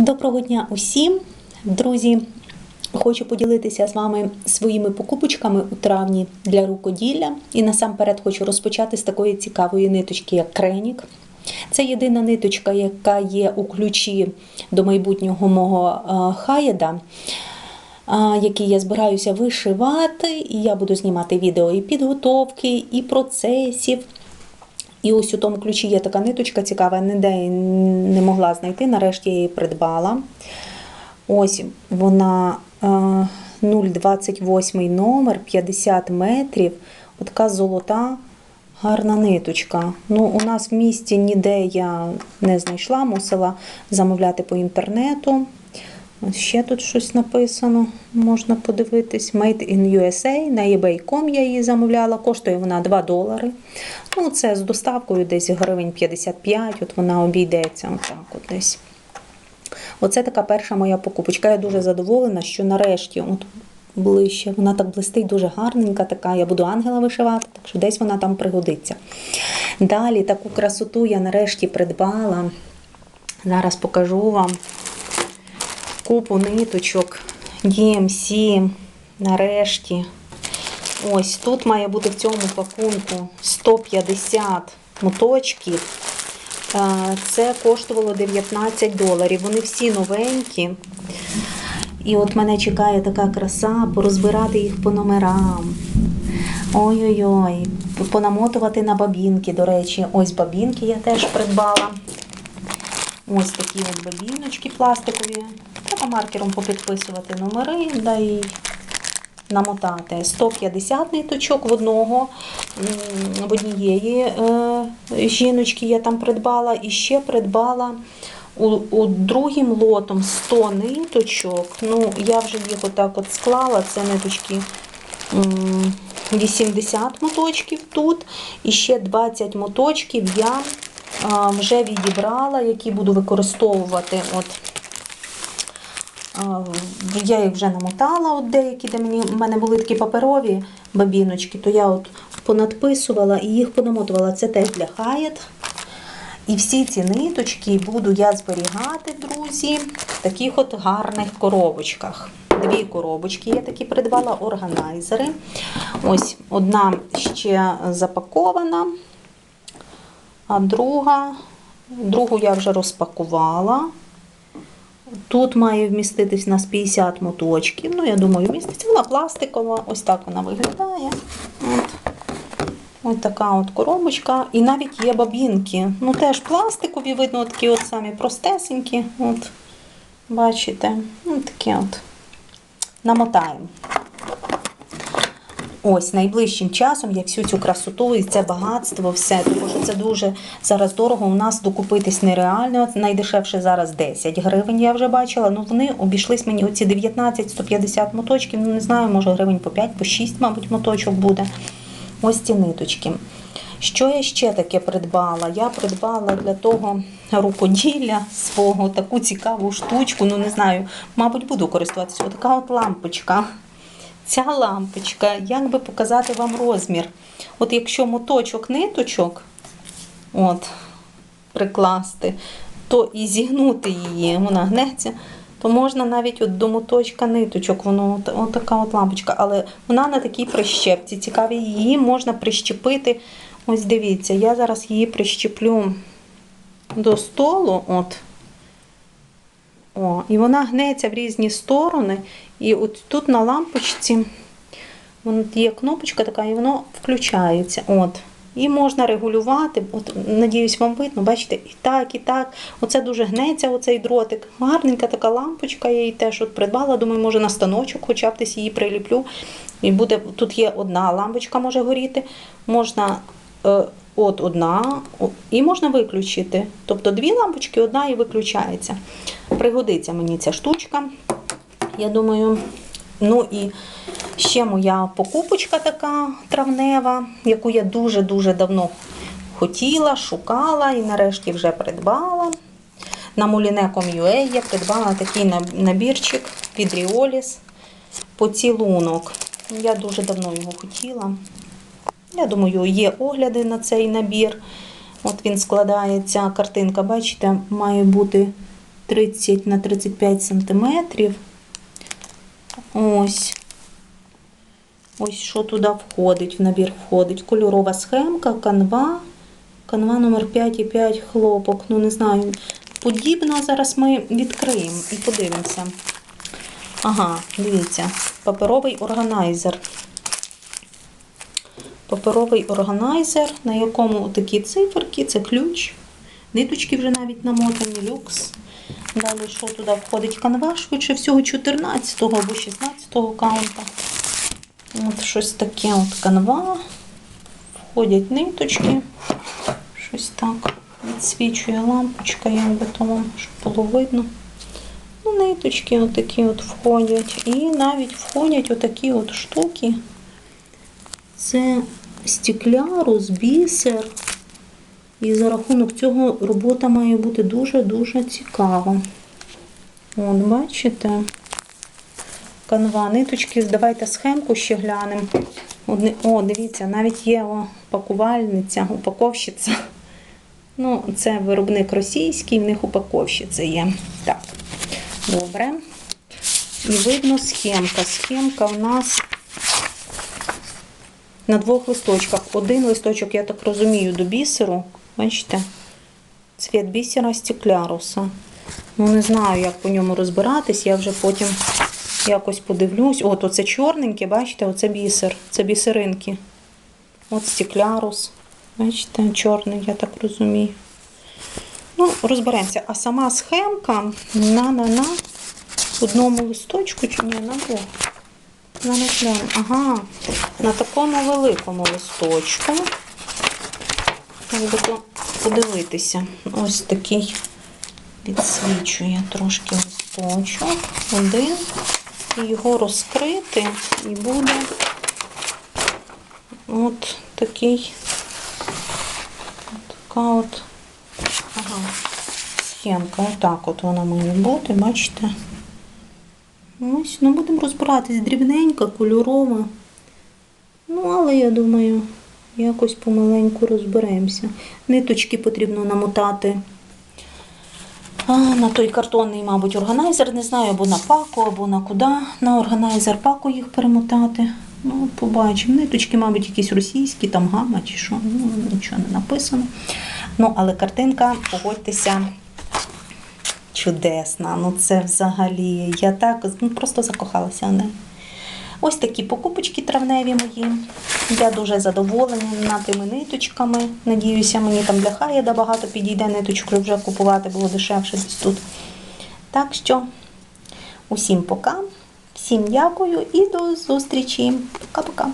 Доброго дня усім, друзі. Хочу поділитися з вами своїми покупочками у травні для рукоділля. І насамперед хочу розпочати з такої цікавої ниточки, як кренік. Це єдина ниточка, яка є у ключі до майбутнього мого е, хаєда, е, який я збираюся вишивати. І я буду знімати відео і підготовки, і процесів. І ось у тому ключі є така ниточка цікава, ніде не могла знайти. Нарешті я її придбала. Ось вона е, 028 номер, 50 метрів. Така золота, гарна ниточка. Ну, у нас в місті ніде я не знайшла, мусила замовляти по інтернету. Ось ще тут щось написано, можна подивитись. Made in USA. На eBay.com я її замовляла. Коштує вона 2 долари. Ну, це з доставкою десь гривень 55, от вона обійдеться отак от десь. Оце така перша моя покупочка. Я дуже задоволена, що нарешті, от ближче, вона так блистить, дуже гарненька така. Я буду ангела вишивати, так що десь вона там пригодиться. Далі таку красоту я нарешті придбала. Зараз покажу вам купу ниточок DMC. Нарешті. Ось тут має бути в цьому пакунку 150 моточків. Е, Це коштувало 19 доларів. Вони всі новенькі. І от мене чекає така краса порозбирати їх по номерам. Ой-ой-ой, понамотувати на бабінки. До речі, ось бабінки я теж придбала. Ось такі от бабіночки пластикові. Треба маркером попідписувати номери, да і намотати. 150 ниточок в одного, в однієї е, жіночки я там придбала. І ще придбала у, у другим лотом 100 ниточок. Ну, я вже їх отак от склала. Це ниточки 80 моточків тут. І ще 20 моточків я вже відібрала, які буду використовувати. От Я їх вже намотала, от деякі, де мені, в мене були такі паперові бабіночки, то я от понадписувала і їх понамотувала. Це теж для хаєт. І всі ці ниточки буду я зберігати, друзі, в таких от гарних коробочках. Дві коробочки я такі придбала, органайзери. Ось одна ще запакована, а друга, другу я вже розпакувала. Тут має вміститись у нас 50 моточків. Ну, я думаю, вміститься. Вона пластикова, ось так вона виглядає. От. Ось така от коробочка. І навіть є бабінки. Ну, теж пластикові, видно, такі от самі простесенькі. От. Бачите? Ну, такі от. Намотаємо. Ось найближчим часом я всю цю красоту і це багатство, все, тому що це дуже зараз дорого. У нас докупитись нереально. Найдешевше зараз 10 гривень, я вже бачила. Ну вони обійшлись мені оці 19-150 моточків. Ну не знаю, може гривень по 5, по 6, мабуть, моточок буде. Ось ці ниточки. Що я ще таке придбала? Я придбала для того рукоділля свого таку цікаву штучку. Ну не знаю, мабуть, буду користуватися. Отака от лампочка. Ця лампочка, як би показати вам розмір. От якщо моточок ниточок от, прикласти, то і зігнути її, вона гнеться, то можна навіть от до моточка ниточок, воно от, от така от лампочка, але вона на такій прищепці. Цікаві, її можна прищепити. Ось дивіться, я зараз її прищеплю до столу. от. О, і вона гнеться в різні сторони. І от тут на лампочці є кнопочка така, і воно включається. От. І можна регулювати. От, Надіюсь, вам видно, бачите, і так, і так. Оце дуже гнеться, оцей дротик. Гарненька така лампочка, я її теж от придбала. Думаю, може на станочок, хоча б десь її приліплю. І буде, Тут є одна лампочка, може горіти. Можна е, от одна, і можна виключити. Тобто дві лампочки, одна і виключається. Пригодиться мені ця штучка. Я думаю, ну і ще моя покупочка така травнева, яку я дуже-дуже давно хотіла, шукала і нарешті вже придбала. На Moliне.com.ua я придбала такий набірчик від Riolis поцілунок. Я дуже давно його хотіла. Я думаю, є огляди на цей набір. От він складається, картинка, бачите, має бути 30 на 35 сантиметрів. Ось. Ось що туди входить, в набір входить. Кольорова схемка, канва. Канва номер 5,5 хлопок. Ну, не знаю. Подібно зараз ми відкриємо і подивимося. Ага, дивіться, паперовий органайзер. Паперовий органайзер, на якому такі циферки, це ключ. Ниточки вже навіть намотані, люкс. Далі, що туди входить канва, швидше всього 14-го або 16-го каунта. От щось таке от канва. Входять ниточки. Щось так відсвічує лампочка, якби то вам, щоб було видно. Ну, ниточки отакі от входять. І навіть входять отакі от штуки. Це стеклярус, бісер. І за рахунок цього робота має бути дуже-дуже цікава. От, бачите? Канва, ниточки, давайте схемку ще глянемо. О, дивіться, навіть є о, упаковщиця. Ну, це виробник російський, в них упаковщиця є. Так, добре. І видно схемка. Схемка у нас на двох листочках. Один листочок, я так розумію, до бісеру. Бачите? Цвіт бісера стекляруса. Ну, не знаю, як по ньому розбиратись. Я вже потім якось подивлюсь. От, оце чорненьке, бачите, оце бісер. Це бісеринки. От стеклярус. Бачите, чорний, я так розумію. Ну, розберемося. А сама схемка на на на одному листочку чи ні, на двох. Ага, на такому великому листочку. Треба подивитися. Ось такий відсвічує трошки листочок. Один. І його розкрити, і буде от такий. Така от. Ага. Схемка. Отак от вона має бути, бачите? Ось, ну будемо розбиратись дрібненька, кольорова. Ну, але я думаю, якось помаленьку розберемося. Ниточки потрібно намотати. А, на той картонний, мабуть, органайзер, не знаю, або на паку, або на куди. На органайзер паку їх перемотати. Ну, побачимо. Ниточки, мабуть, якісь російські, там гама чи що. Ну, нічого не написано. Ну, але картинка, погодьтеся, чудесна. Ну, це взагалі. Я так ну, просто закохалася в неї. Ось такі покупочки травневі мої. Я дуже задоволена тими ниточками. Надіюся, мені там для Хаєда багато підійде ниточок, вже купувати було дешевше десь тут. Так що, усім пока, всім дякую і до зустрічі. Пока-пока.